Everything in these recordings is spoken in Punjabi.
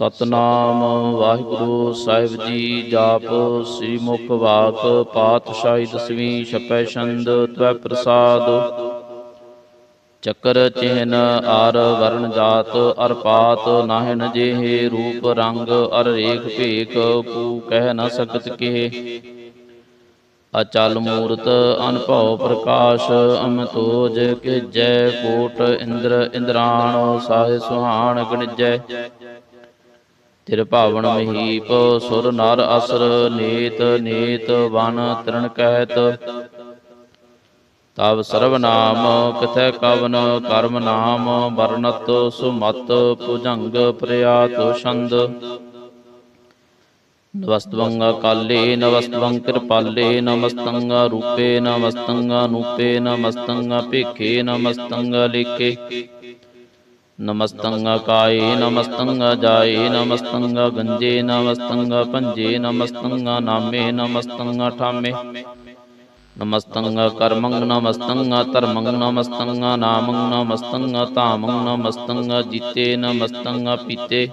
ਸਤਨਾਮ ਵਾਹਿਗੁਰੂ ਸਾਹਿਬ ਜੀ, ਜਾਪ ਸ੍ਰੀ ਮੁਖ ਵਾਕ ਪਾਤਸ਼ਾਹੀ ਦਸਵੀਂ ਛਪੈ ਛੰਦ ਤਵੈ ਪ੍ਰਸਾਦ। ਚੱਕਰ ਚਿਹਨ ਆਰ ਵਰਨ ਜਾਤ ਅਰ ਪਾਤ ਨਾਹਿਨ ਜਿਹੇ ਰੂਪ ਰੰਗ ਅਰ ਰੇਖ ਭੇਖ ਕੂ ਕਹਿ ਨ ਸਕਤ ਕਿਹ। ਅਚਲ ਮੂਰਤ ਅਨਭਉ ਪ੍ਰਕਾਸ਼ ਅਮਤੋਜ ਕੇ ਜੈ ਕੋਟ ਇੰਦਰ ਇੰਦਰਾਣ, ਸਾਹਿ ਸੁਹਾਣ ਗਣਜੈ। ਤਿਰ ਭਾਵਨ ਮਹੀਪ, ਸੁਰ ਨਰ ਅਸਰ, ਨੇਤ ਨੇਤ, ਵਨ ਤ੍ਰਿਣ ਕਹਿਤ। ਤਬ ਸਰਬ ਨਾਮ, ਕਿਥੈ ਕਵਨ, ਕਰਮ ਨਾਮ, ਵਰਨਤ ਸੁਮਤ, ਭੁਜੰਗ ਪ੍ਰਿਆਤ ਛੰਦ। ਨਵਸਤਵੰਗ ਕਾਲੇ ਨਵਸਤਵੰਗ ਕਿਰਪਾਲੇ, ਨਮਸਤੰਗ ਰੂਪੇ, ਨਮਸਤੰਗ ਅਨੂਪੇ, ਨਮਸਤੰਗ ਭੇਖੇ, ਨਮਸਤੰਗ ਲੇਖੇ ਨਮਸਤੰਗ ਕਾਏ ਨਮਸਤੰਗ ਜਾਏ ਨਮਸਤੰਗ ਗੰਜੇ, ਨਮਸਤੰਗ ਪੰਜੇ ਨਮਸਤੰਗ ਨਾਮੇ, ਨਮਸਤੰਗ ਠਾਮੇ। ਨਮਸਤੰਗ ਕਰਮੰ ਨਮਸਤੰਗ ਧਰਮੰ ਨਮਸਤੰਗ ਨਾਮੰ ਨਮਸਤੰਗ ਧਾਮੰ ਨਮਸਤੰਗ ਜੀਤੇ, ਨਮਸਤੰਗ ਪੀਤੇ।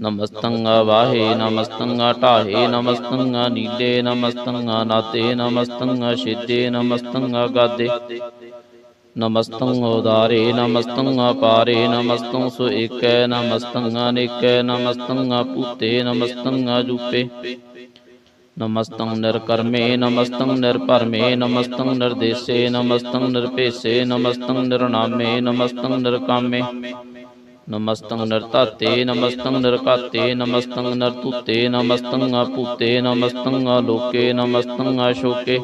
ਨਮਸਤੰਗ ਵਾਹੇ, ਨਮਸਤੰਗ ਢਾਹੇ, ਨਮਸਤੰਗ ਨੀਲੇ, ਨਮਸਤੰਗ ਨਾਤੇ, ਨਮਸਤੰਗ ਛੇਦੇ, ਨਮਸਤੰਗ ਗਾਦੇ। ਨਮਸਤੰ ਉਦਾਰੇ, ਨਮਸਤੰ ਅਪਾਰੇ, ਨਮਸਤੰ ਸੁ ਏਕੈ, ਨਮਸਤੰ ਅਨੇਕੈ, ਨਮਸਤੰ ਪੂਤੇ ਨਮਸਤੰ ਅਜੂਪੇ। ਨਮਸਤੰ ਨਿਰਕਰਮੇ, ਨਮਸਤੰ ਨਿਰਭਰਮੇ, ਨਮਸਤੰ ਨਿਰਦੇਸੇ, ਨਮਸਤੰ ਨਿਰਪੇਸੇ, ਨਮਸਤੰ ਨਿਰਨਾਮੇ ਨਮਸਤੰ ਨਿਰਕਾਮੇ। ਨਮਸਤੰ ਨਿਰਤਾਤੇ ਨਮਸਤੰ ਨਿਰਕਾਤੇ ਨਮਸਤੰ ਨਿਰਤੂਤੇ ਨਮਸਤੰ ਅਪੂਤੇ ਨਮਸਤੰ ਅਲੋਕੇ, ਨਮਸਤੰ ਅਸ਼ੋਕੇ।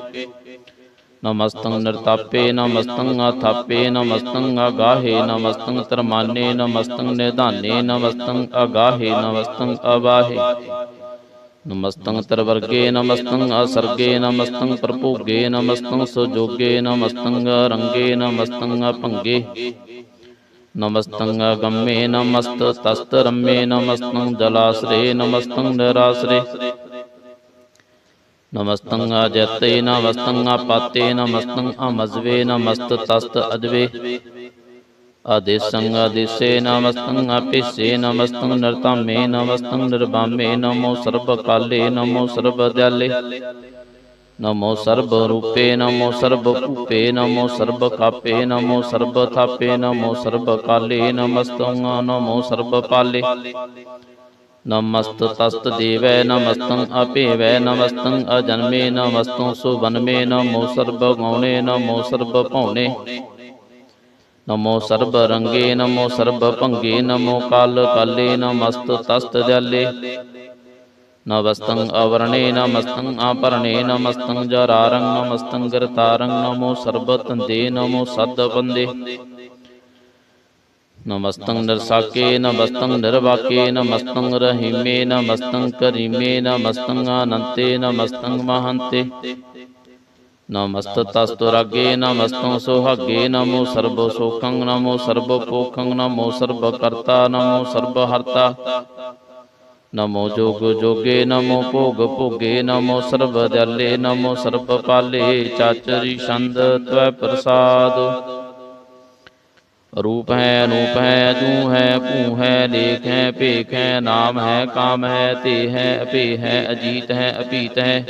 ਨਮਸਤੰ ਨਰਤਾਪੇ ਨਮਸਤੰ ਅਥਾਪੇ ਨਮਸਤੰ ਅਗਾਹੇ ਨਮਸਤੰ ਤਰਮਾਨੇ ਨਮਸਤੰ ਨਿਧਾਨੇ ਨਮਸਤੰ ਅਗਾਹੇ ਨਮਸਤੰ ਅਵਾਹੇ ਨਮਸਤੰ ਤਰਵਰਗੇ ਨਮਸਤੰ ਅਸਰਗੇ ਨਮਸਤੰ ਪ੍ਰਭੋਗੇ ਨਮਸਤੰ ਸੁਜੋਗੇ ਨਮਸਤੰ ਰੰਗੇ ਨਮਸਤੰ ਭੰਗੇ। ਨਮਸਤੰ ਗੰਮੇ, ਨਮਸਤ ਤਸਤ ਰੰਮੇ ਨਮਸਤੰ ਜਲਾਸਰੇ ਨਮਸਤੰ ਨਿਰਾਸਰੇ। ਨਮਸਤੰ ਅਜਤੇ ਨਮਸਤੰ ਆਪਾਤੇ ਨਮਸਤੰ ਅਮਜ਼ਵੇ, ਨਮਸਤ ਤਸਤ ਅਦਵੇ। ਆਦੇਸੰ ਆਦੇਸੇ ਨਮਸਤੰ ਆਪੇਸੇ ਨਮਸਤੰ ਨਿਰਤਾਮੇ ਨਮਸਤੰ ਨਿਰਬਾਮੇ ਨਮੋ ਸਰਬ ਕਾਲੇ, ਨਮੋ ਸਰਬ ਦਿਆਲੇ ਨਮੋ ਸਰਬ ਰੂਪੇ, ਨਮੋ ਸਰਬ ਭੂਪੇ, ਨਮੋ ਸਰਬ ਕਾਪੇ, ਨਮੋ ਸਰਬ ਥਾਪੇ ਨਮੋ ਸਰਬ ਕਾਲੇ ਨਮਸਤੰ ਨਮੋ ਸਰਬ ਪਾਲੇ ਨਮਸਤ ਤਸਤ ਦੇਵੈ ਨਮਸਤੰ ਅਪੇਵੈ ਨਮਸਤੰ, ਅਜਨਮੇ ਨਮਸਤੰ, ਸੁਵਨਮੇ ਨਮੋ ਸਰਬ ਗਉਣੇ ਨਮੋ ਸਰਬ ਭਉਣੇ ਨਮੋ ਸਰਬ ਰੰਗੇ, ਨਮੋ ਸਰਬ ਭੰਗੇ, ਨਮੋ ਕਾਲ ਕਾਲੇ, ਨਮਸਤ ਤਸਤ ਜਾਲੇ ਨਮਸਤੰ ਅਵਰਣੇ ਨਮਸਤੰ ਆਪਰਣੇ ਨਮਸਤੰ ਜਰਾਰੰ ਨਮਸਤੰ ਗਰਤਾਰੰ ਨਮੋ ਸਰਬ ਤੰਦੇ ਨਮੋ ਸਦ ਬੰਦੇ ਨਮਸਤੰ ਨਿਰਸਾਕੇ ਨਮਸਤੰ ਨਿਰਵਾਕੇ ਨਮਸਤੰ ਰਹੀਮੇ ਨਮਸਤੰ ਕਰੀਮੇ ਨਮਸਤੰ ਅਨੰਤੇ ਨਮਸਤੰ ਮਹੰਤੇ ਨਮਸਤ ਤਸਤੁ ਰਾਗੇ ਨਮਸਤੰ ਸੁਹਾਗੇ ਨਮੋ ਸਰਬ ਸੋਖੰ ਨਮੋ ਸਰਬ روپ ہے روپ ہے جو ہے پو ہے لیک ہے پیک ہے نام ہے کام ہے تے ہے اپے ہے اجیت ہے اپیت ہے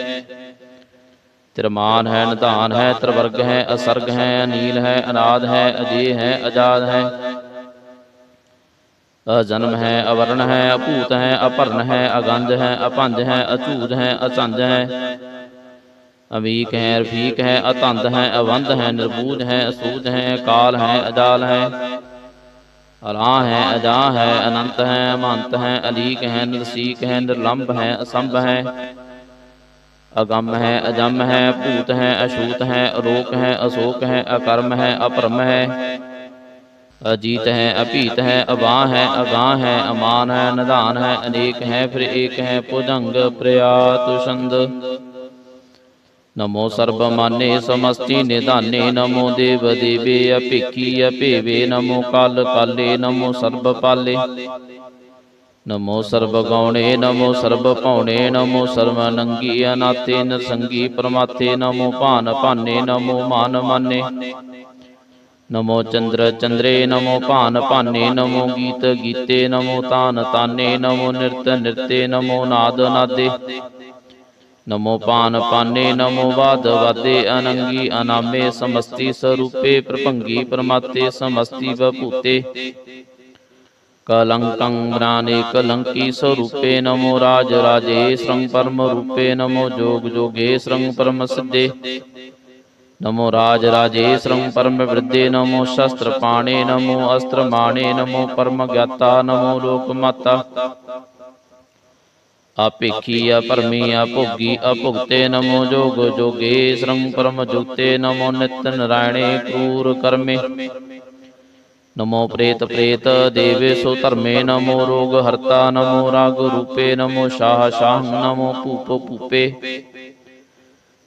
ترمان ہے ندان ہے ترورگ ہے اسرگ ہے انیل ہے اناد ہے اجے ہے اجاد ہے اجنم ہے اورن ہے اپوت ہے اپرن ہے اگنج ہے اپنج ہے اچود ہے اچنج ہے ابیک ہے رفیق ہے اتند ہے اوند ہے نربود ہیں، اسود ہیں، کال ہیں اجال ہیں۔ الا ہے ادا ہے اننت ہے امانت ہے علیق ہے نرسیق ہیں، نرلمب ہیں، اسمب ہیں۔ اگم ہے اجم ہے پوت ہیں، اشوت ہے اروک ہیں، اشوک ہے اکرم ہے اپرم ہے اجیت ہے اپیت ہے اباں ہے اگاں ہے امان ہے ندان ہے انیک ہے پھر ایک ہیں، پجنگ، پریات شند है अपरम है अजीत है अपीत है अबाह है अगाह है अमान है निधान है अनेक है फिर एक है भुजंग प्रयात छंद ਨਮੋ ਸਰਬ ਮਾਨੇ ਸਮਸਤੀ ਨਿਧਾਨੇ ਨਮੋ ਦੇਵ ਦੇਵੇ ਅਪੇਖੀ ਅਪੇਵੇ ਨਮੋ ਕਾਲ ਕਾਲੇ ਨਮੋ ਸਰਬ ਪਾਲੇ ਨਮੋ ਸਰਬ ਗਉਣੇ ਨਮੋ ਸਰਬ ਭਉਣੇ ਨਮੋ ਸਰਬ ਨੰਗੀ ਅਨਾਤੇ ਨਰਸੰਗੀ ਪ੍ਰਮਾਤੇ ਨਮੋ ਭਾਨ ਭਾਨੇ ਨਮੋ ਮਾਨ ਮਾਨੇ ਨਮੋ ਚੰਦਰ ਚੰਦਰੇ ਨਮੋ ਭਾਨ ਭਾਨੇ ਨਮੋ ਗੀਤ ਗੀਤੇ ਨਮੋ ਤਾਨ ਤਾਨੇ ਨਮੋ ਨਿਰਤ ਨਿਰਤੇ ਨਮੋ ਨਾਦ ਨਾਦੇ ਨਮੋ ਪਾਨ ਪਾਨੇ ਨਮੋ ਵਾਦ ਵਾਦੇ ਅਨੰਗੀ ਅਨਾਮੇ ਸਮਸਤੀ ਸਰੂਪੇ ਪ੍ਰਭੰਗੀ ਪਰਮਾਤੇ ਸਮਸਤੀ ਵਭੂਤੇ ਕਲੰਕੰ ਬ੍ਰਾਨੇ ਕਲੰਕੀ ਸਰੂਪੇ ਨਮੋ ਰਾਜ ਰਾਜੇ ਸਰੰਗ ਪਰਮ ਰੂਪੇ ਨਮੋ ਜੋਗ ਜੋਗੇ ਸਰੰਗ ਪਰਮ ਸਿੱਧੇ ਨਮੋ ਰਾਜ ਰਾਜੇ ਸਰੰਗ ਪਰਮ ਵਿਰਦੇ ਨਮੋ ਸ਼ਸਤਰ ਪਾਣੇ ਨਮੋ ਅਸਤਰ ਮਾਣੇ ਨਮੋ ਪਰਮ ਗਿਆਤਾ ਨਮੋ ਲੋਕ ਮਾਤਾ ਆਪੇਖੀ ਅਪਰਮੀ ਅਭੋਗੀ ਅਭੁਗਤੇ ਨਮੋ ਜੋਗ ਜੋਗੇ ਸਰੰਗ ਪਰਮ ਜੁਗਤੇ ਨਮੋ ਨਿਤ ਨਰਾਇਣੇ ਕ੍ਰੂਰ ਕਰਮੇ ਨਮੋ ਪ੍ਰੇਤ ਪ੍ਰੇਤ ਦੇਵੇ ਸੋ ਧਰਮੇ ਨਮੋ ਰੋਗ ਹਰਤਾ ਨਮੋ ਰਾਗ ਰੂਪੇ ਨਮੋ ਸ਼ਾਹ ਸ਼ਾਹ ਨਮੋ ਭੂਪ ਭੂਪੇ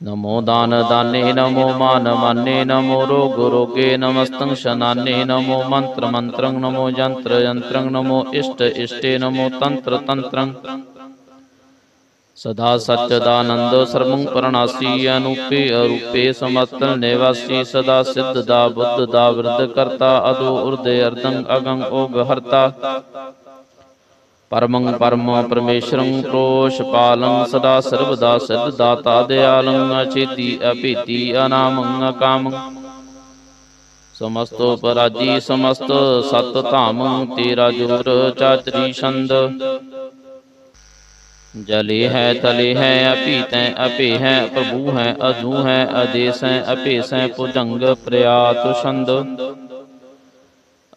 ਨਮੋ ਦਾਨ ਦਾਨੇ ਨਮੋ ਮਾਨ ਮਾਨੇ ਨਮੋ ਰੋਗ ਰੋਗੇ ਨਮਸਤੰ ਸ਼ਨਾਨੇ ਨਮੋ ਮੰਤਰ ਮੰਤਰੰ ਨਮੋ ਯੰਤਰ ਯੰਤਰੰ ਨਮੋ ਇਸ਼ਟ ਇਸ਼ਟੇ ਨਮੋ ਤੰਤਰ ਤੰਤਰੰ ਸਦਾ ਸਚਦਾਨੰਦ ਸਰਬੰ ਪਰਨਾਸੀ ਅਨੂਪੇ ਅਰੂਪੇ ਸਮਤਲ ਨਿਵਾਸੀ ਸਦਾ ਸਿੱਧ ਦਾ ਬੁੱਧ ਦਾ ਵਿਰਧ ਕਰਤਾ ਅਦੋ ਉਰਦੇ ਅਰਦੰ ਅਗੰ ਓਗ ਹਰਤਾ। ਪਰਮੰ ਪਰਮ ਪਰਮੇਸ਼ਰੰ ਪ੍ਰੋਸ਼ ਪਾਲੰ ਸਦਾ ਸਰਬ ਦਾ ਸਿੱਧ ਦਾਤਾ ਦਿਆਲੰ ਅਚੇਤੀ ਅਭੇਤੀ ਅਨਾਮੰ ਅਕਾਮੰ। ਸਮਸਤੋ ਪਰਾਜੀ ਸਮਸਤ ਸਤ ਧਾਮੰ ਤੇਰਾ ਜੋਰ ਚਾਤਰੀ ਛੰਦ। ਜਲੇ ਹੈ, ਤਲੇ ਹੈ ਅਪੀ ਤੈ ਅਪੇ ਹੈ, ਪ੍ਰਭੂ ਹੈ ਅਜੂ ਹੈ ਆਦੇਸ ਹੈ ਅਪੇਸ ਹੈ ਭੁਜੰਗ ਪ੍ਰਿਆਤ ਛੰਦ।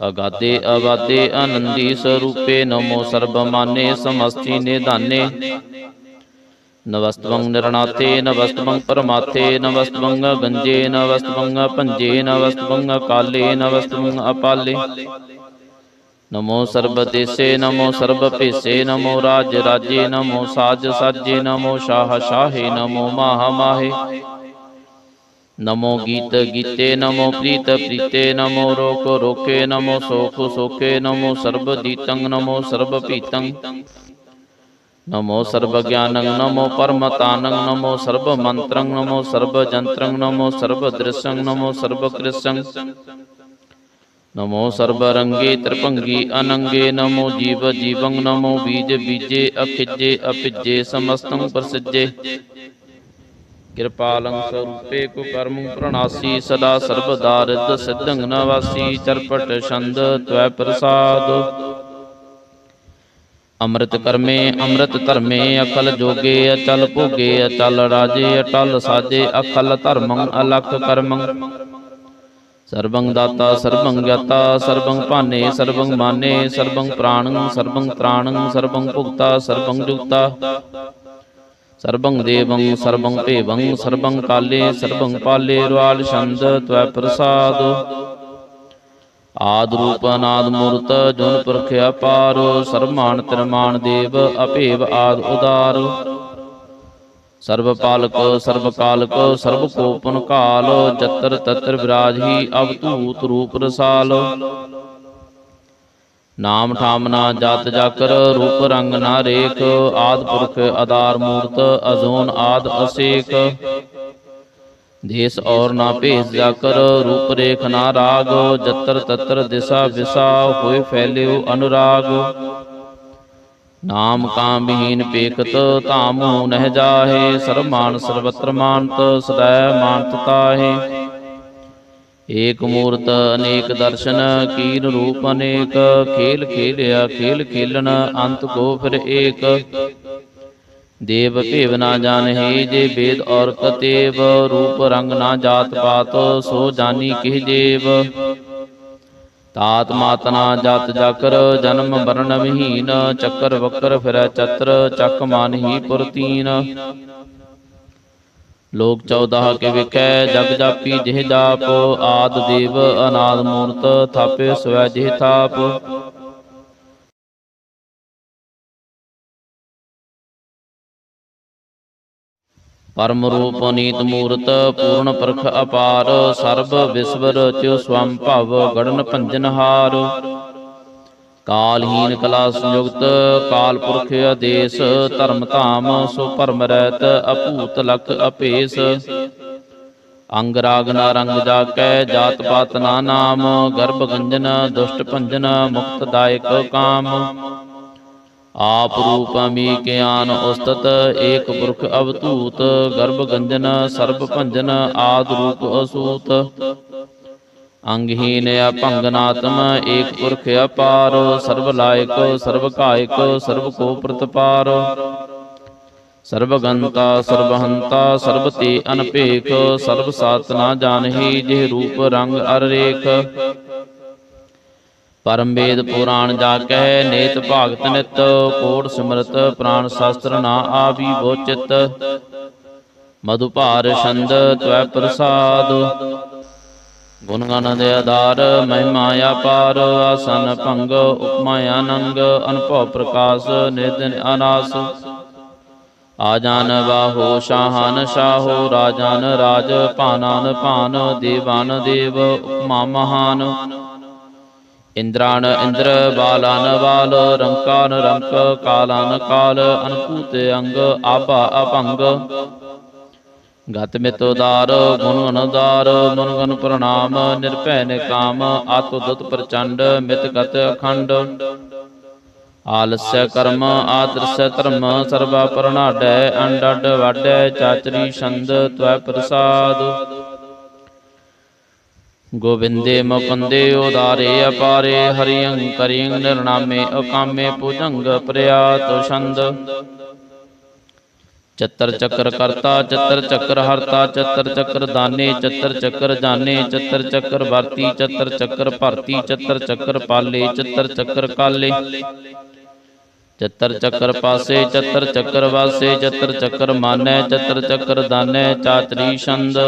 ਅਗਾਦੇ ਅਵਾਦੇ ਆਨੰਦੀ ਸਰੂਪੇ ਨਮੋ ਸਰਬ ਮਾਨੇ ਸਮਸਤੀ ਨਿਧਾਨੇ। ਨਵਸਤਵੰ ਨਿਰਣਾਤੇ ਨਵਸਤਵੰ ਪਰਮਾਤੇ ਨਵਸਤਵੰ ਗੰਜੇ ਨਵਸਤਵੰ ਭੰਜੇ ਨਵਸਤਵੰ ਕਾਲੇ ਅਪਾਲੇ। ਨਮੋ ਸਰਬ ਦੇਸੇ ਨਮੋ ਸਰਬ ਭੇਸੇ ਨਮੋ ਰਾਜ ਰਾਜੇ ਨਮੋ ਸਾਜ ਸਾਜੇ ਨਮੋ ਸ਼ਾਹ ਸ਼ਾਹੇ ਨਮੋ ਮਾਹ ਮਾਹੇ ਨਮੋ ਗੀਤ ਗੀਤੇ ਨਮੋ ਪ੍ਰੀਤ ਪ੍ਰੀਤੇ ਨਮੋ ਰੋਕ ਰੋਕੇ ਨਮੋ ਸੋਖ ਸੋਖੇ ਨਮੋ ਸਰਬ ਦੀਤੰ ਨਮੋ ਸਰਬ ਪੀਤੰ ਨਮੋ ਸਰਬ ਗਿਆਨੰ ਨਮੋ ਪਰਮਤਾਨੰ ਨਮੋ ਸਰਬ ਮੰਤਰੰ ਨਮੋ ਸਰਬ ਜੰਤਰੰ ਨਮੋ ਸਰਬ ਦ੍ਰਿਸ਼ੰ ਨਮੋ ਸਰਬ ਕ੍ਰਿਸ਼ੰ ਨਮੋ ਸਰਬ ਰੰਗੇ ਤ੍ਰਿਭੰਗੀ ਅਨੰਗੇ, ਨਮੋ ਜੀਵ ਜੀਵੰ ਨਮੋ ਬੀਜ ਬੀਜੇ, ਅਖਿਜੇ ਅਪਿਜੇ, ਸਮਸਤੰ ਪ੍ਰਸਿਜੇ। ਕਿਰਪਾਲੰ ਸਰੂਪੇ ਕੁ ਕਰਮ ਪ੍ਰਣਾਸੀ, ਸਦਾ ਸਰਬਦਾ ਰਿੱਧ ਸਿद्धੰ ਨਵਾਸੀ, ਚਰਪਟ ਛੰਦ ਤਵੈ ਪ੍ਰਸਾਦ। ਅੰਮ੍ਰਿਤ ਕਰਮੇ, ਅੰਮ੍ਰਿਤ ਧਰਮੇ ਅਕਲ ਜੋਗੇ, ਅਚਲ ਭੋਗੇ, ਅਚਲ ਰਾਜੇ, ਅਟਲ ਸਾਜੇ ਅਕਲ ਧਰਮੰ, ਅਲਖ ਕਰਮੰ। ਸਰਬੰ ਦਾਤਾ ਸਰਬੰ ਗਿਆਤਾ ਸਰਬੰ ਭਾਨੇ ਸਰਬੰ ਮਾਨੇ ਸਰਬੰ ਪ੍ਰਾਣੰ ਸਰਬੰ ਤ੍ਰਾਣੰ ਸਰਬੰ ਭੁਗਤਾ ਸਰਬੰ ਜੁਗਤਾ। ਸਰਬੰ ਦੇਵੰ ਸਰਬੰ ਭੇਵੰ ਸਰਬੰ ਕਾਲੇ ਸਰਬੰ ਪਾਲੇ ਰਵਾਲ ਛੰਦ, ਤਵੈ ਪ੍ਰਸਾਦ। ਆਦ ਰੂਪ ਅਨਾਦ ਮੂਰਤ, ਜੁਨ ਪੁਰਖ ਅਪਾਰ ਸਰਮਾਨ ਤਿਰਮਾਨ ਦੇਵ, ਅਭੇਵ ਆਦ ਉਦਾਰ। ਸਰਬ ਪਾਲਕ ਸਰਬ ਕਾਲਕ ਸਰਬ ਕੋਪਨ ਕਾਲ, ਜਤਰ ਤਤਰ ਵਿਰਾਜਹੀ ਅਵਤੂਤ ਰੂਪ ਰਸਾਲ। ਨਾਮ ਠਾਮ ਨਾ ਜਾਤ ਜਾਕਰ, ਰੂਪ ਰੰਗ ਨਾ ਰੇਖ, ਆਦ ਪੁਰਖ ਆਧਾਰ ਮੂਰਤ, ਅਜ਼ੋਨ ਆਦ ਅਸੇਕ। ਦੇਸ ਔਰ ਨਾ ਭੇਸ ਜਾਕਰ, ਰੂਪ ਰੇਖ ਨਾ ਰਾਗ, ਜਤਰ ਤਤਰ ਦਿਸ਼ਾ ਵਿਸਾ, ਹੋਏ ਫੈਲਿਓ ਅਨੁਰਾਗ। ਨਾਮ ਕਾਮਹੀਨ ਪੇਕਤ ਪੇਖਤ ਧਾਮੂ ਨਹਿ ਜਾਹੇ, ਸਰਮਾਨ ਸਰਬਤਰ ਮਾਨਤ, ਸਦੈ ਮਾਨਤ ਤਾਹੇ। ਏਕ ਮੂਰਤ ਅਨੇਕ ਦਰਸ਼ਨ ਕੀਨ ਰੂਪ ਅਨੇਕ, ਖੇਲ ਖੇਲਿਆ ਖੇਲ ਖੇਲਣ, ਅੰਤ ਕੋ ਫਿਰ ਏਕ। ਦੇਵ ਭੇਵ ਨਾ ਜਾਣਹਿ, ਜੇ ਵੇਦ ਔਰ ਕਤੇਵ ਰੂਪ ਰੰਗ ਨਾ ਜਾਤ ਪਾਤ ਸੋ ਜਾਨੀ ਕਿਹ ਜੇਵ। ਤਾਤ ਮਾਤ ਜਤ ਜਕਰ, ਜਨਮ ਮਰਨ ਵਿਹੀਨ ਚੱਕਰ ਵਕਰ ਫਿਰੈ ਚਤਰ, ਚੱਕ ਮਨ ਹੀ ਪੁਰਤੀਨ ਲੋਕ 14 ਕੇ ਵਿਖੈ, ਜਗ ਜਾਪੀ ਜਿਹ ਜਾਪ, ਆਦ ਦੇਵ ਅਨਾਦ ਮੂਰਤ, ਥਾਪੇ ਸਵੈ ਜਿਹ ਥਾਪ। ਪਰਮ ਰੂਪ ਨੀਤ ਮੂਰਤ ਪੂਰਨ ਪਰਖ ਅਪਾਰ ਸਰਬ ਵਿਸਵ ਰਚਿਓ ਸਵੰ ਭਵ ਗੜਨ ਭੰਜਨ ਹਾਰ ਕਾਲਹੀਨ ਕਲਾ ਸੰਯੁਕਤ ਕਾਲ ਪੁਰਖ ਆਦੇਸ ਧਰਮ ਧਾਮ ਸੋ ਭਰਮ ਰਹਿਤ ਅਭੂਤ ਲਖ ਅਪੇਸ। ਅੰਗ ਰਾਗ ਨਾ ਰੰਗ ਜਾਕੈ ਜਾਤ ਪਾਤ ਨਾ ਨਾਮ ਗਰਭ ਗੰਜਨ ਦੁਸ਼ਟ ਭੰਜਨ ਮੁਕਤ ਦਾਇਕ ਕਾਮ। ਆਪ ਰੂਪ ਅਮੀ ਉਸਤਤ, ਏਕ ਪੁਰਖ ਅਵਤੂਤ ਗਰਭ ਗੰਜਨ, ਸਰਬ ਭੰਜਨ ਆਦ ਰੂਪ ਅਸੂਤ। ਅੰਗਹੀਨ ਅਭੰਗਨਾਤਮ ਏਕ ਪੁਰਖ ਅਪਾਰ, ਸਰਬ ਲਾਇਕ, ਸਰਬ ਕਾਇਕ, ਸਰਬ ਕੋ ਪ੍ਰਤਪਾਰ। ਸਰਬ ਗੰਤਾ, ਸਰਬ ਹੰਤਾ, ਸਰਬ ਤੇ ਅਨਪੇਖ, ਸਰਬ ਸਾਤ ਨਾ ਜਾਣਹੀ, ਜਿਹ ਰੂਪ ਰੰਗ ਅਰ ਰੇਖ ਪਰਮ ਵੇਦ ਪੁਰਾਣ ਜਾ ਕਹਿ ਨੇਤ ਭਾਗਤ ਨਿਤ, ਕੋਟ ਸਿਮਰਤ ਪ੍ਰਾਨ ਸ਼ਾਸਤਰ ਨਾ ਆਵੀ ਬੋਚਿਤ ਮਧੁ ਛੰਦ ਤਵੈ ਪ੍ਰਸਾਦ। ਗੁਣ ਗਣ ਦੇ ਆਧਾਰ, ਮਹਿਮਾ ਅਪਾਰ, ਆਸਨ ਭੰਗ, ਉਪਮਾ ਆਨੰਗ ਅਨੁਭਵ ਪ੍ਰਕਾਸ਼ ਨਿਦਨ ਅਨਾਸ। ਆਜਾਨ ਬਾਹੋ ਸ਼ਾਹਨ ਸ਼ਾਹੋ, ਰਾਜਾਨ ਰਾਜ, ਭਾਨਾਨ ਭਾਨ, ਦੇਵਾਨ ਦੇਵ, ਉਪਮਾ ਮਹਾਨ। ਇੰਦਰਾਨ ਇੰਦਰ ਬਾਲਾਨ ਬਾਲ, ਰੰਕਾਨ ਰੰਕ, ਕਾਲਾਨ ਕਾਲ, ਅਨਕੂਤ ਅੰਗ ਆਭਾ ਅਭੰਗ ਗਤ ਮਿਤ ਉਦਾਰ, ਗੁਣ ਅਨੁਦਾਰ, ਮਨ ਗਨ ਪ੍ਰਣਾਮ, ਨਿਰਭੈ ਨਿਕਾਮ ਆਤੁ ਦੁਤ ਪ੍ਰਚੰਡ, ਮਿਤ ਗਤ ਅਖੰਡ। ਆਲਸਯ ਕਰਮ, ਆਦਰਸਯ ਧਰਮ, ਸਰਬਾ ਪਰਣਾਡੈ ਅੰਡਡ ਵਾਡੈ ਚਾਚਰੀ ਛੰਦ, ਤਵੈ ਪ੍ਰਸਾਦ। ਗੋਬਿੰਦੇ ਮੁਕੰਦੇ ਉਦਾਰੇ ਅਪਾਰੇ ਹਰਿਯੰ ਕਰਿਯੰ ਨਿਰਨਾਮੇ ਅਕਾਮੇ ਪੂਜੰਗ ਪ੍ਰਿਆਤ ਛੰਦ ਚਤਰ ਚੱਕਰ ਕਰਤਾ ਚਤਰ ਚੱਕਰ ਹਰਤਾ ਚਤਰ ਚੱਕਰ ਦਾਨੇ ਚਤਰ ਚੱਕਰ ਜਾਣੇ ਚਤਰ ਚੱਕਰ ਵਰਤੀ ਚਤਰ ਚੱਕਰ ਭਰਤੀ ਚਤਰ ਚੱਕਰ ਪਾਲੇ ਚਤਰ ਚੱਕਰ ਕਾਲੇ ਚਤਰ ਚੱਕਰ ਪਾਸੇ ਚਤਰ ਚੱਕਰ ਵਾਸੇ ਚਤਰ ਚੱਕਰ ਮਾਨੈ ਚਤਰ ਚੱਕਰ ਦਾਨੈ ਚਾਤਰੀ ਛੰਦ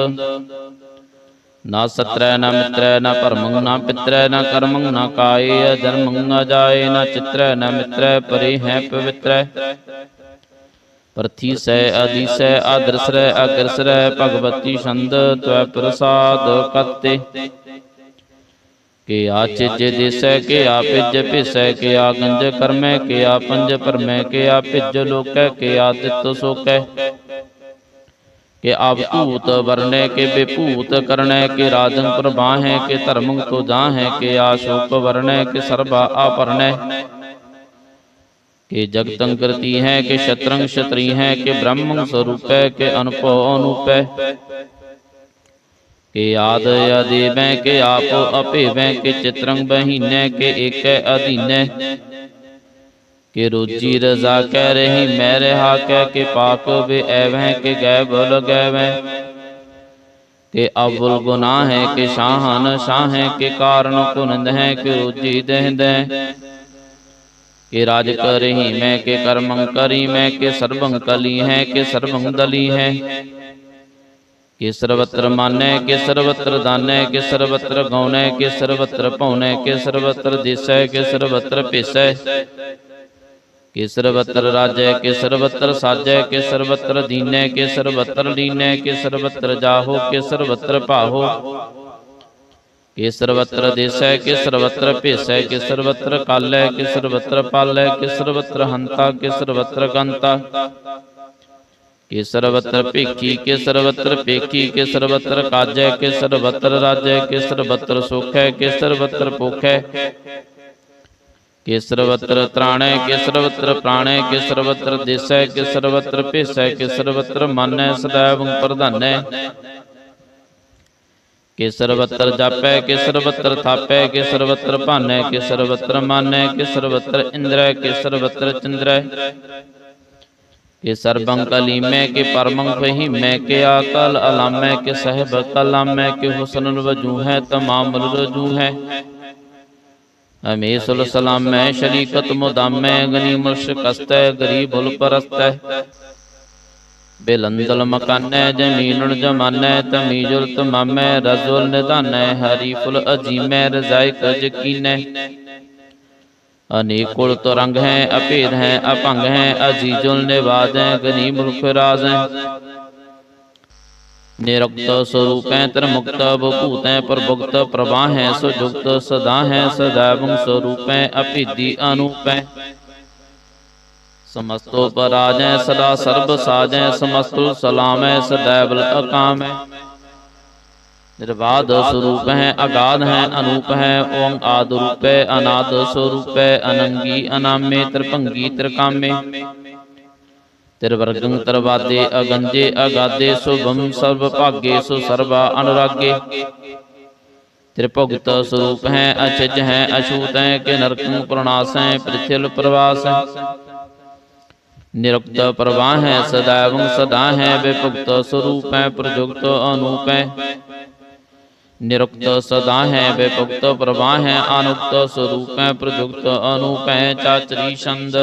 ਨਾ ਸਤਰੈ, ਨਾ ਮਿਤਰੈ, ਨਾ ਭਰਮੰ ਨਾ ਪਿਤਰੈ, ਨਾ ਕਰਮੰ ਨਾ ਕਾਏ ਜਨਮੰ ਨਾ ਜਾਏ, ਨਾ ਚਿਤਰੈ, ਨਾ ਮਿਤਰੈ, ਪਰੇ ਹੈ ਪਵਿੱਤਰੈ। ਪ੍ਰਥੀ ਸੈ ਆਦੀ ਸੈ ਆਦਰਸਰੈ ਅਗਰਸਰੈ ਭਗਵਤੀ ਛੰਦ, ਤਵੈ ਪ੍ਰਸਾਦ ਕਤੇ। ਕੇ ਆ ਚਿਜ ਦੇਸੈ ਕੇ ਆ ਪਿਜ ਭਿਸੈ ਕੇ ਆ ਗੰਜ ਕਰਮੈ ਕੇ ਆ ਪੰਜ ਪਰਮੈ ਕੇ ਆ ਭਿਜ ਲੋਕੈ ਕੇ ਆ ਤਿਤ ਸੋਕੈ। ਕੇ ਆਪ ਭੂਤ ਵਰਨੈ ਕੇ ਬੇਭੂਤ ਕਰਨੈ ਕੇ ਰਾਜਨ ਪ੍ਰਭਾਹੈ ਕੇ ਧਰਮੰ ਤੋ ਜਾਹੈ ਕੇ ਆਸ਼ੋਕ ਵਰਨੈ ਕੇ ਸਰਬਾ ਆਪਰਨੈ ਕੇ ਜਗਤੰ ਕਰਤੀ ਹੈ ਕਿ ਸ਼ਤਰੰਗ ਸ਼ਤਰੀ ਹੈ ਕਿ ਬ੍ਰਹਮੰ ਸਰੂਪੈ ਕਿ ਅਨੁਭਵ ਅਨੂਪੈ ਕਿ ਆਦ ਅਦੇਵੈ ਕਿ ਆਪ ਅਭੇਵੈ ਕਿ ਚਿਤਰੰਗ ਬਹੀਨੈ ਕਿ ਏਕੈ ਅਧੀਨੈ ਕਿ ਰੋਜੀ ਰਜ਼ਾ ਕਹਿ ਰਹੀ ਮੈਂ ਰਹਾ ਕਹਿ ਕਿ ਪਾਕ ਵੇ ਐਵੈ ਕਿ ਗੈ ਬੁਲ ਗੈਵੈ ਕਿ ਅਵਲ ਗੁਨਾਹ ਹੈ ਕਿ ਸ਼ਾਹਨ ਸ਼ਾਹ ਹੈ ਕਿ ਕਾਰਨ ਕੁਨੰਦ ਹੈ ਕਿ ਰੋਜੀ ਦਹਿੰਦੈ ਕਿ ਰਾਜ ਕਰਹੀ ਮੈਂ ਕਿ ਕਰਮੰ ਕਰੀ ਮੈਂ ਕਿ ਸਰਬੰ ਕਲੀ ਹੈ ਕਿ ਸਰਬੰ ਦਲੀ ਹੈ ਕਿ ਸਰਵਤਰ ਮਾਨੈ ਕਿ ਸਰਵਤਰ ਦਾਨੈ ਕਿ ਸਰਵਤਰ ਗਉਨੈ ਕਿ ਸਰਵਤਰ ਭਉਨੈ ਕਿ ਸਰਵਤਰ ਦਿਸੈ ਕਿ ਸਰਵਤਰ ਭੇਸੈ ਕਿ ਸਰਵਤਰ ਰਾਜੈ ਕਿ ਸਰਵਤਰ ਸਾਜੈ ਕਿ ਸਰਵਤਰ ਦੀਨੈ ਕਿ ਸਰਵਤਰ ਲੀਨੈ ਕਿ ਸਰਵਤਰ ਜਾਹੋ ਕਿ ਸਰਵਤਰ ਭਾਹੋ ਕਿ ਸਰਵਤਰ ਦੇਸੈ ਕਿ ਸਰਵਤਰ ਭੇਸੈ ਕਿ ਸਰਵਤਰ ਕਾਲੈ ਕਿ ਸਰਵਤਰ ਪਾਲੈ ਕਿ ਸਰਵਤਰ ਹੰਤਾ ਕਿ ਸਰਵਤਰ ਗੰਤਾ ਕਿ ਸਰਵਤਰ ਭੇਖੀ ਕਿ ਸਰਵਤਰ ਭੇਖੀ ਕਿ ਸਰਵਤਰ ਕਾਜੈ ਕਿ ਸਰਵਤਰ ਰਾਜੈ ਕਿ ਸਰਵਤਰ ਸੁਖੈ ਕਿ ਸਰਵਤਰ ਭੁਖੈ ਕਿ ਸਰਵਤਰ ਤ੍ਰਾਣੈ ਕਿ ਸਰਵਤਰ ਪ੍ਰਾਣੈ ਕਿ ਸਰਵਤਰ ਦੇਸੈ ਕਿ ਸਰਵਤਰ ਭੇਸੈ ਕਿ ਸਰਵਤਰ ਮਾਨੈ ਸदैव ਪ੍ਰਧਾਨੈ ਕਿ ਸਰਵਤਰ ਜਾਪੈ ਕਿ ਸਰਵਤਰ ਥਾਪੈ ਕਿ ਸਰਵਤਰ ਭਾਨੈ ਕਿ ਸਰਵਤਰ ਮਾਨੈ ਕਿ ਸਰਵਤਰ ਇੰਦਰੈ ਕਿ ਸਰਵਤਰ ਚੰਦਰੈ ਕਿ ਸਰਬੰ ਕਲੀਮੈ ਕਿ ਪਰਮੰ ਫਹੀਮੈ ਕਿ ਆਕਲ ਅਲਾਮੈ ਕਿ ਸਹਿਬ ਕਲਾਮੈ ਕਿ ਹੁਸਨ ਵਜੂ ਹੈ ਤਮਾਮ ਰਜੂ ਹੈ ਹਮੇਸੁਲ ਸਲਾਮੈ ਸ਼ਰੀਕਤ ਮੁਦਾਮੈ ਗਨੀ ਮੁਰਸ਼ਕਸਤੈ ਗਰੀਬੁਲ ਪਰਸਤੈ ਬੇਲੰਦਲ ਮਕਾਨੈ ਜਮੀਨੁਲ ਜਮਾਨੈ ਤਮੀਜੁਲ ਤਮਾਮੈ ਰਜ਼ੁਲ ਨਿਦਾਨੈ ਹਰੀਫੁਲ ਅਜੀਮੈ ਰਜ਼ਾਇਕ ਯਕੀਨੈ ਅਨੇਕੁਲ ਤਰੰਗ ਹੈ ਅਭੇਦ ਹੈ ਅਭੰਗ ਹੈ ਅਜੀਜੁਲ ਨਿਵਾਦ ਹੈ ਗਨੀ ਮੁਲਕ ਰਾਜ ਹੈ ਨਿਰੁਕਤ ਸਰੂਪੈ ਤਰ ਮੁਕਤ ਭੂਤੈ ਪ੍ਰਭੁਕਤ, ਪ੍ਰਵਾਹ ਹੈ ਸੋ ਜੁਗਤ ਸਦਾ ਹੈ ਸਦਾਵੰ ਸਰੂਪੈ ਅਭਿਦੀ ਅਨੂਪੈ। ਸਮਸਤੋ ਪਰਾਜੈ ਸਦਾ ਸਰਬ ਸਾਜੈ, ਸਮਸਤੁ ਸਲਾਮੈ ਸदैवਲ ਅਕਾਮੈ। ਨਿਰਵਾਦ ਸਰੂਪ ਹੈ ਅਗਾਧ ਹੈ ਅਨੂਪ ਹੈ ਓੰ ਆਦ ਰੂਪੈ ਅਨਾਦ ਸਰੂਪੈ, ਅਨੰਗੀ ਅਨਾਮੇ, ਤ੍ਰਿਭੰਗੀ ਤ੍ਰਿਕਾਮੇ। ਤਿਰਵਰਗੰ ਤਰਵਾਦੇ ਅਗੰਜੇ ਅਗਾਦੇ ਸੁਭੰ ਸਰਬ ਭਾਗੇ ਸੁ ਸਰਬਾ ਅਨੁਰਾਗੇ। ਤ੍ਰਿਭੁਗਤ ਸਰੂਪ ਹੈ, ਅਚਜ ਹੈ, ਅਛੂਤ ਹੈ, ਕਿ ਨਰਕੰ ਪ੍ਰਣਾਸੈ ਪ੍ਰਿਥਿਲ ਪ੍ਰਵਾਸ ਨਿਰੁਕਤ ਪ੍ਰਵਾਹ ਹੈ ਸਦਾਵੰ ਸਦਾ ਹੈ, ਵਿਭੁਗਤ ਸਰੂਪ ਹੈ ਪ੍ਰਜੁਗਤ ਅਨੂਪ ਹੈ। ਨਿਰੁਕਤ ਸਦਾ ਹੈ, ਵਿਭੁਗਤ ਪ੍ਰਵਾਹ ਹੈ, ਅਨੁਕਤ ਸਰੂਪ ਹੈ ਪ੍ਰਜੁਗਤ ਅਨੂਪ ਹੈ, ਚਾਚਰੀ ਛੰਦ।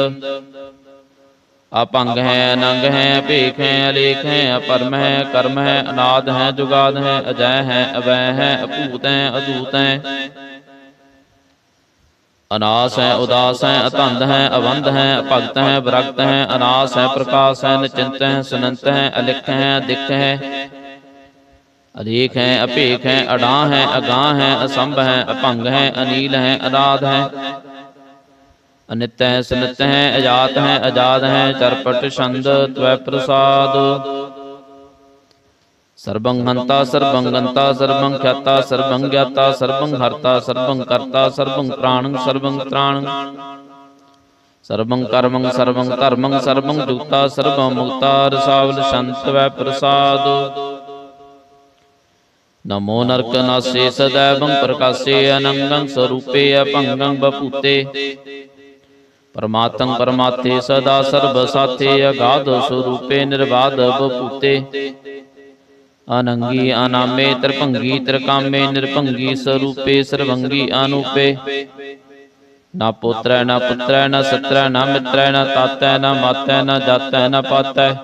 ਅਪੰਗ ਹੈ ਅਨੰਗ ਹੈ ਭੇਖ ਹੈ ਅਲੇਖ ਹੈ ਅਪਰਮ ਹੈ ਕਰਮ ਹੈ ਅਨਾਦ ਹੈ ਜੁਗਾਦ ਹੈ ਅਜੈ ਹੈ ਅਵੈ ਹੈ ਅਭੂਤ ਹੈ ਅਦੂਤ ਹੈ ਅਨਾਸ ਹੈ ਉਦਾਸ ਹੈ ਅਤੰਦ ਹੈ ਅਵੰਧ ਹੈ ਭਗਤ ਹੈ ਵਿਰਗਤ ਹੈ ਅਨਾਸ ਹੈ ਪ੍ਰਕਾਸ਼ ਹੈ ਨਿਚਿੰਤ ਹੈ ਸੁਨੰਤ ਹੈ ਅਲਿਖ ਹੈ ਅਦਿਖ ਹੈ ਅਲੇਖ ਹੈ ਅਭੇਖ ਹੈ ਅਡਾਹ ਹੈ ਅਗਾਹ ਹੈ ਅਸੰਭ ਹੈ ਅਭੰਗ ਹੈ ਅਨੀਲ ਹੈ ਅਨਾਦ ਹੈ ਅਨਿਤ ਹੈ ਸਨਿਤ ਹੈ ਅਜਾਤ ਹੈ ਅਜਾਦ ਹੈ ਚਰਪਟ ਛੰਦ ਤਵੈ ਪ੍ਰਸਾਦ। ਸਰਬੰ ਹੰਤਾ, ਸਰਬੰ ਗੰਤਾ, ਸਰਬੰ ਖਿਆਤਾ, ਸਰਬੰ ਗਿਆਤਾ, ਸਰਬੰ ਹਰਤਾ, ਸਰਬੰ ਕਰਤਾ, ਸਰਬੰ ਪ੍ਰਾਣੰ, ਸਰਬੰ ਤ੍ਰਾਣੰ। ਸਰਬੰ ਕਰਮੰ, ਸਰਬੰ ਧਰਮੰ, ਸਰਬੰ ਜੁਗਤਾ ਸਰਬੰ ਮੁਕਤਾ, ਰਸਾਵਲ ਸ਼ੰਤ ਵੈ ਪ੍ਰਸਾਦ। ਨਮੋ ਨਰਕ ਨਾਸੇ ਸदैवੰ ਪ੍ਰਕਾਸੇ ਅਨੰਗੰ, ਸਰੂਪੇ ਅਭੰਗੰ ਬਪੂਤੇ। ਪਰਮਾਤੰ ਪਰਮਾਤੇ ਸਦਾ ਸਰਬ ਸਾਥੇ, ਅਗਾਧ ਸਰੂਪੇ ਨਿਰਵਾਦ ਬਪੂਤੇ। ਅਨੰਗੀ ਅਨਾਮੇ, ਤ੍ਰਿਭੰਗੀ ਤ੍ਰਿਕਾਮੇ, ਨਿਰਭੰਗੀ ਸਰੂਪੇ, ਸਰਵੰਗੀ ਅਨੂਪੇ। ਨਾ ਪੁੱਤਰੈ ਨਾ ਪੁੱਤਰੈ, ਨਾ ਸਤਰੈ, ਨਾ ਮਿੱਤਰੈ, ਨਾ ਤਾਤੈ, ਨਾ ਮਾਤੈ, ਨਾ ਜਾਤੈ, ਨਾ ਪਾਤੈ।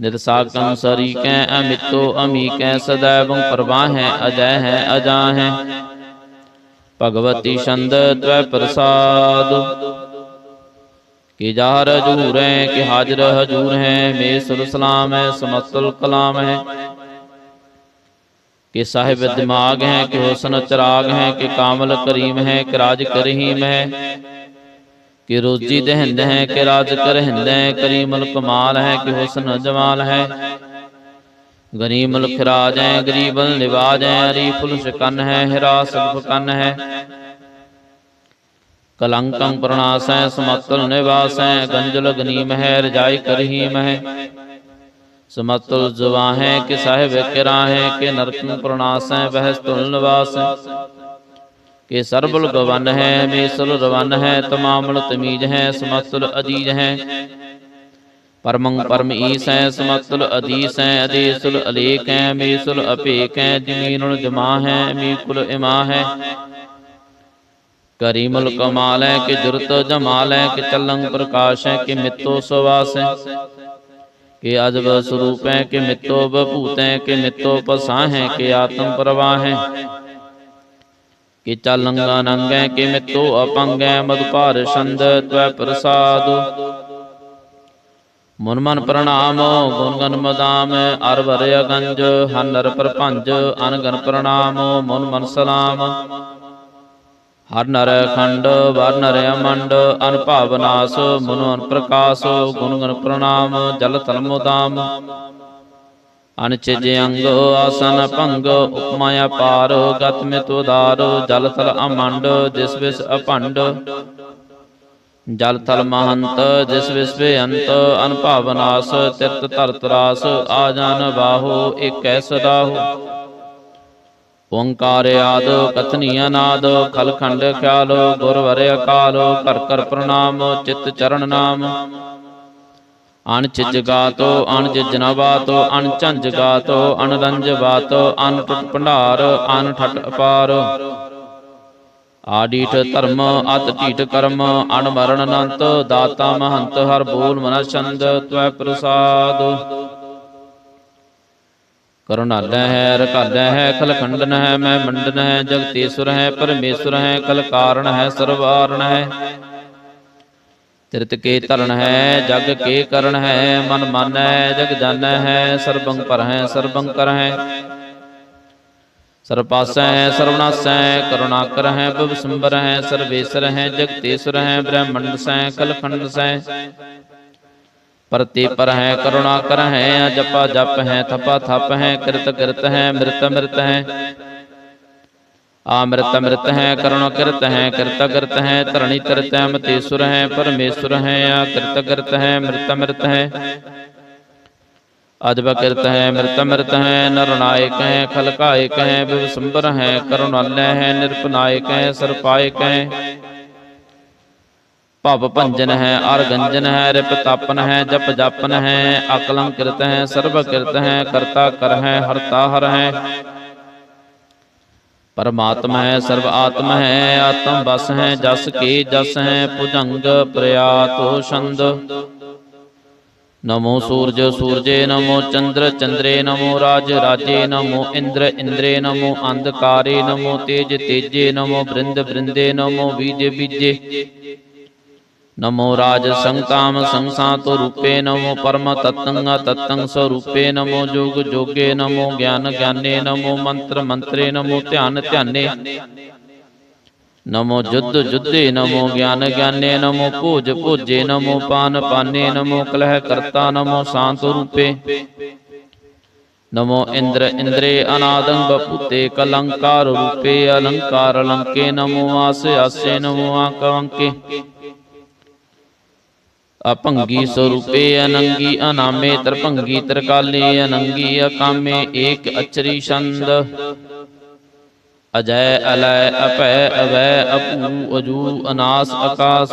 ਨਿਰਸਾਕੰ ਸਰੀਕੈ, ਅਮਿਤੋ ਅਮੀਕੈ ਸदैवੰ ਪ੍ਰਵਾਹੈ ਅਜੈ ਹੈ ਅਜਾ ਹੈ ਭਗਵਤੀ ਛੰਦ ਤਵੈ ਪ੍ਰਸਾਦ। ਕਿ ਜਾਹਰ ਹਜੂਰ ਹੈ ਕਿ ਹਾਜ਼ਰ ਹਜੂਰ ਹੈ ਮੇਸਰ ਸਲਾਮ ਹੈ ਸਮਸਤਲ ਕਲਾਮ ਹੈ ਕਿ ਸਾਹਿਬ ਦਿਮਾਗ ਹੈ ਕਿ ਹੁਸਨ ਚਰਾਗ ਹੈ ਕਿ ਕਾਮਲ ਕਰੀਮ ਹੈ ਕਿ ਰਾਜ ਕਰਹੀਮ ਹੈ। ਕਿ ਰੋਜੀ ਦਹਿੰਦ ਹੈ ਕਿ ਰਾਜ ਕਰਹਿੰਦ ਹੈ ਕਰੀਮਲ ਕਮਾਲ ਹੈ ਕਿ ਹੁਸਨ ਜਮਾਲ ਹੈ। ਗਰੀਮਲ ਖਰਾਜ ਗਰੀਬਲ ਨਿਵਾਜ ਹੈ ਹਰੀ ਫੁਲ ਸ਼ਕਨ ਹੈ ਹਿਰਾ ਸਗਫ ਕੰਨ ਹੈ। ਕਲੰਕੰ ਪ੍ਰਣਾਸੈ ਸਮਤਲ ਨਿਵਾਸੈ ਗੰਜਲ ਗਨੀਮ ਹੈ ਰਜਾਈ ਕਰਹੀਮ ਹੈ। ਸਮਤਲ ਜਵਾ ਹੈ ਕਿ ਸਾਹਿਬ ਕਿਰਾ ਹੈ ਕਿ ਨਰਕੰ ਪ੍ਰਣਾਸੈ ਬਹਿਸ ਤੁਲ ਨਿਵਾਸ। ਕਿ ਸਰਬਲ ਗਵਨ ਹੈ ਮੇਸਲ ਰਵਨ ਹੈ ਤਮਾਮਲ ਤਮੀਜ ਹੈ। ਸਮਤਲ ਅਜੀਜ ਹੈ। ਪਰਮੰ ਪਰਮ ਈਸ ਸਮਤਲ ਅਦੀਸ ਅਦੇਸੁਲ ਅਲੇਕ ਮੇਸੁਲ ਅਪੇਕ ਜਮੀਨੁਲ ਜਮਾ ਹੈ ਮੀਕੁਲ ਇਮਾ ਹੈ ਕਰੀਮੁਲ ਕਮਾਲ ਕਿ ਜੁਰਤ ਜਮਾਲ ਕਿ ਚਲੰਗ ਪ੍ਰਕਾਸ਼ ਕਿ ਮਿੱਤੋ ਸਵਾਸ। ਕਿ ਅਜਬ ਸਰੂਪ ਕਿ ਮਿੱਤੋ ਬਭੂਤ ਕਿ ਮਿੱਤੋ ਪਸਾ ਹੈ ਕਿ ਆਤਮ ਪ੍ਰਵਾਹ। ਕਿ ਚਲੰਗਾ ਨੰਗ ਹੈ ਕਿ ਮਿੱਤੋ ਅਪੰਗ ਹੈ ਮਦਭਾਰ ਛੰਦ ਤਵੈ ਪ੍ਰਸਾਦ। ਮਨ ਮਨ ਪ੍ਰਣਾਮ, ਗੁਣ ਗਨ ਮਦਾਮ, ਅਰ ਵਰ ਅਗੰਜ ਹਨਰ ਪ੍ਰਪੰਜ ਅਨਗਨ ਪ੍ਰਣਾਮ, ਮਨ ਮਨ ਸਲਾਮ। ਹਰ ਨਰ ਖੰਡ ਵਰ ਨਰ ਅਮੰਡ ਅਨਭਵ ਨਾਸ, ਮਨੁ ਅਨ ਪ੍ਰਕਾਸ਼, ਗੁਣ ਗਨ ਪ੍ਰਣਾਮ, ਜਲ ਤਲ ਮੁਦਾਮ। ਅਨਚਿਜ ਅੰਗ, ਆਸਨ ਭੰਗ, ਉਪਮਾ ਅਪਾਰ, ਗਤ ਮਿਤ ਉਦਾਰ, ਜਲ ਤਲ ਅਮੰਡ, ਜਿਸ ਵਿਸ ਅਭੰਡ ਜਲ ਥਲ ਮਹੰਤ, ਜਿਸ ਵਿਸ ਬੇਅੰਤ ਅਨਭਵ ਨਾਸ ਤਿਰਤ ਧਰਤ ਰਾਸ, ਆ ਜਾਨ ਬਾਹੋ, ਏਕੈ ਸਦਾਹੋ। ਓੰਕਾਰ ਆਦ ਕਥਨੀ ਅਨਾਦ ਖਲਖੰਡ ਖਿਆਲ, ਗੁਰ ਵਰੇ ਅਕਾਲ, ਕਰ ਕਰ ਪ੍ਰਣਾਮ, ਚਿਤ ਚਰਨ ਨਾਮ। ਅਣ ਗਾਤੋ, ਅਣ ਜਿਜ ਨ ਗਾਤੋ, ਅਣ ਰੰਜ ਬਾਤੋ, ਅਣ ਭੰਡਾਰ, ਅਣ ਅਪਾਰ। ਆਡੀਠ ਧਰਮ, ਅਤ ਢੀਠ ਕਰਮ ਅਣਮਰਨਤ ਅਨੰਤ, ਦਾਤਾ ਮਹੰਤ, ਹਰ ਬੋਲ ਮਨ ਛੰਦ, ਤਵੈ ਪ੍ਰਸਾਦ। ਕਰੁਣਾਲੈ ਹੈ ਰਕਾਲੈ ਹੈ, ਖਲਖੰਡਨ ਹੈ, ਮੈਂ ਮੰਡਨ ਹੈ ਜਗਤੀਸੁਰ ਹੈ, ਪਰਮੇਸ਼ਵਰ ਹੈ ਕਲ ਕਾਰਣ ਹੈ, ਸਰਵਾਰਣ ਹੈ। ਤਿਰਤ ਕੇ ਧਰਨ ਹੈ, ਜਗ ਕੇ ਕਰਨ ਹੈ, ਮਨ ਮਨ ਹੈ ਜਗ ਜਾਣੈ ਹੈ, ਸਰਬੰਗ ਪਰ ਹੈ ਸਰਬੰਗ ਕਰ ਹੈ। ਸਰਪਾਸੈ ਹੈ ਸਰਵਨਾਸੈ ਹੈ ਕਰੁਣਾਕਰ ਹੈ ਬਿਵ ਸੰਬਰ ਹੈ ਸਰਵੇਸਰ ਹੈ ਜਗਤੇਸਰ ਹੈ ਬ੍ਰਹਮੰਡ ਸੈ ਕਲਖੰਡ ਸੈ ਪ੍ਰਤੀ ਪਰ ਹੈ ਕਰੁਣਾ ਕਰ ਹੈ ਜਪਾ ਜਪ ਹੈ ਥਪਾ ਥਪ ਹੈ ਕਿਰਤ ਕਿਰਤ ਹੈ ਮਿਰਤ ਮਿਰਤ ਹੈ ਆਮ੍ਰਿਤ ਅੰਮ੍ਰਿਤ ਹੈ ਕਰੁਣ ਕਿਰਤ ਹੈ ਕਿਰਤ ਕਿਰਤ ਹੈ ਧਰਣੀ ਤਰਤ ਹੈ ਮਤੇਸੁਰ ਹੈ ਪਰਮੇਸ਼ੁਰ ਹੈ ਆ ਕਿਰਤ ਕਿਰਤ ਹੈ ਮਿਰਤ ਮਿਰਤ ਹੈ ਅਜਬ ਕਿਰਤ ਹੈ, ਮਿਰਤ ਮਿਰਤ ਹੈ, ਨਰਨਾਇਕ ਹੈ, ਖਲਕਾਇਕ ਹੈ, ਵਿਵਸੰਬਰ ਹੈ, ਕਰੁਣਾਲੈ ਹੈ, ਨਿਰਪਨਾਇਕ ਹੈ, ਸਰਪਾਇਕ ਹੈ। ਭਵ ਭੰਜਨ ਹੈ, ਅਰ ਗੰਜਨ ਹੈ, ਰਿਪ ਤਪਨ ਹੈ, ਜਪ ਜਪਨ ਹੈ ਅਕਲੰ ਕਿਰਤ ਹੈ ਸਰਬ ਕਿਰਤ ਹੈ, ਕਰਤਾ ਕਰ ਹੈ, ਹਰਤਾ ਹਰ ਹੈ। ਪਰਮਾਤਮਾ ਹੈ ਸਰਬ ਆਤਮ ਹੈ, ਆਤਮ ਬਸ ਹੈ, ਜਸ ਕੀ ਜਸ ਹੈ, ਭੁਜੰਗ ਪ੍ਰਿਆਤੋ ਛੰਦ। ਨਮੋ ਸੂਰਜ ਸੂਰਜੇ ਨਮੋ ਚੰਦਰ ਚੰਦਰੇ ਨਮੋ ਰਾਜ ਰਾਜੇ ਨਮੋ ਇੰਦਰ ਇੰਦਰੇ ਨਮੋ ਅੰਧਕਾਰੇ ਨਮੋ ਤੇਜ ਤੇਜੇ ਨਮੋ ਬ੍ਰਿੰਦ ਬ੍ਰਿੰਦੇ ਨਮੋ ਬੀਜੇ ਬੀਜੇ ਨਮੋ ਰਾਜ ਸੰਤਾਮ ਸੰਸਾਤੋ ਰੂਪੇ ਨਮੋ ਪਰਮ ਤਤੰਗ ਤਤੰਗ ਸਰੂਪੇ ਨਮੋ ਜੋਗ ਜੋਗੇ ਨਮੋ ਗਿਆਨ ਗਿਆਨੇ ਨਮੋ ਮੰਤਰ ਮੰਤਰੇ ਨਮੋ ਧਿਆਨ ਧਿਆਨੇ ਨਮੋ ਜੁਧ ਜੁਧੇ ਨਮੋ ਗਿਆਨ ਗਿਆਨੇ ਨਮੋ ਭੋਜ ਭੋਜੇ ਨਮੋ ਪਾਨ ਪਾਨੇ ਨਮੋ ਕਲਹ ਕਰਤਾ ਨਮੋ ਸ਼ਾਂਤ ਰੂਪੇ ਨਮੋ ਇੰਦਰ ਇੰਦਰੇ ਅਨਾਦੰ ਬਪੂਤੇ ਕਲੰਕਾਰ ਰੂਪੇ ਅਲੰਕਾਰ ਅਲੰਕੇ ਨਮੋ ਆਸ ਆਸੇ ਨਮੋ ਆਕੰਕੇ ਅਪੰਗੀ ਸਰੂਪੇ ਅਨੰਗੀ ਅਨਾਮੇ ਤਰਪੰਗੀ ਤਰਕਾਲੇ ਅਨੰਗੀ ਅਕਾਮੇ ਏਕ ਅਚਰੀ ਛੰਦ ਅਜੈ ਅਲੈ ਅਪੈ ਅਵੈ ਅਪੂ ਅਜੂ ਅਨਾਸ ਅਕਾਸ।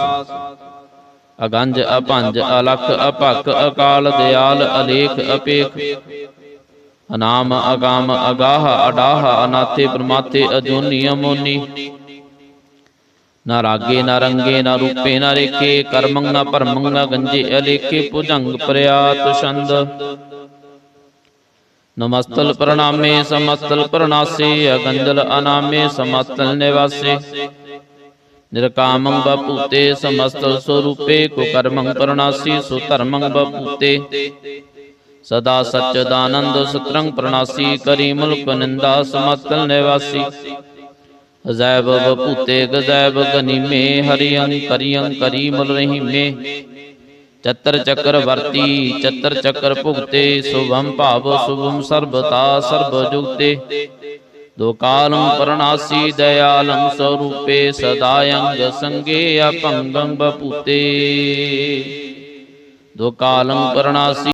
ਅਗੰਜ ਅਭੰਜ ਅਲਖ ਅਭਕ ਅਕਾਲ ਦਿਆਲ ਅਲੇਖ ਅਪੇਖ। ਅਨਾਮ ਅਗਾਮ ਅਗਾਹ ਅਡਾਹ ਅਨਾਥੇ ਪ੍ਰਮਾਥੇ ਅਜੋਨੀ ਅਮੋਨੀ। ਨਾ ਰਾਗੇ ਨਾ ਰੰਗੇ ਨਾ ਰੂਪੇ ਨਾ ਰੇਖੇ ਕਰਮੰ ਨਾ ਭਰਮੰ ਨਾ ਗੰਜੇ ਅਲੇਖੇ, ਭੁਜੰਗ ਪ੍ਰਿਆਤ ਛੰਦ। ਨਮਸਤਲ ਪ੍ਰਣਾਮੇ ਸਮਸਤਲ ਪ੍ਰਣਾਸੇ ਅਗੰਜਲ ਅਨਾਮੇ ਸਮਸਤਲ ਨਿਵਾਸੇ। ਨਿਰਕਾਮੰ ਬਪੂਤੇ ਸਮਸਤਲ ਸਰੂਪੇ ਕੋ ਕਰਮੰ ਪ੍ਰਣਾਸੀ ਸੁ ਧਰਮੰ ਬਪੂਤੇ। ਸਦਾ ਸਚਦਾਨੰਦ ਸਤਰੰਗ ਪ੍ਰਣਾਸੀ ਕਰੀ ਮੁਲਕ ਨਿੰਦਾ ਸਮਸਤਲ ਨਿਵਾਸੀ। ਅਜੈਬ ਬਪੂਤੇ ਗਜੈਬ ਗਨੀਮੇ ਹਰਿਯੰ ਕਰਿਯੰ ਕਰੀ ਮੁਲ ਰਹੀਮੇ। ਚਤਰ ਚੱਕਰ ਵਰਤੀ ਚਤਰ ਚੱਕਰ ਭੁਗਤੇ ਸੁਭੰ ਭਾਵ ਸੁਭੰ ਸਰਬਤਾ ਸਰਬ ਜੁਗਤੇ। ਦੋ ਕਾਲੰ ਪਰਣਾਸੀ ਦਇਆਲੰ ਸਰੂਪੇ ਸਦਾਯੰਗ ਸੰਗੇ ਅਪੰਗੰ ਬਪੂਤੇ। ਦੋ ਕਾਲੰ ਪਰਣਾਸੀ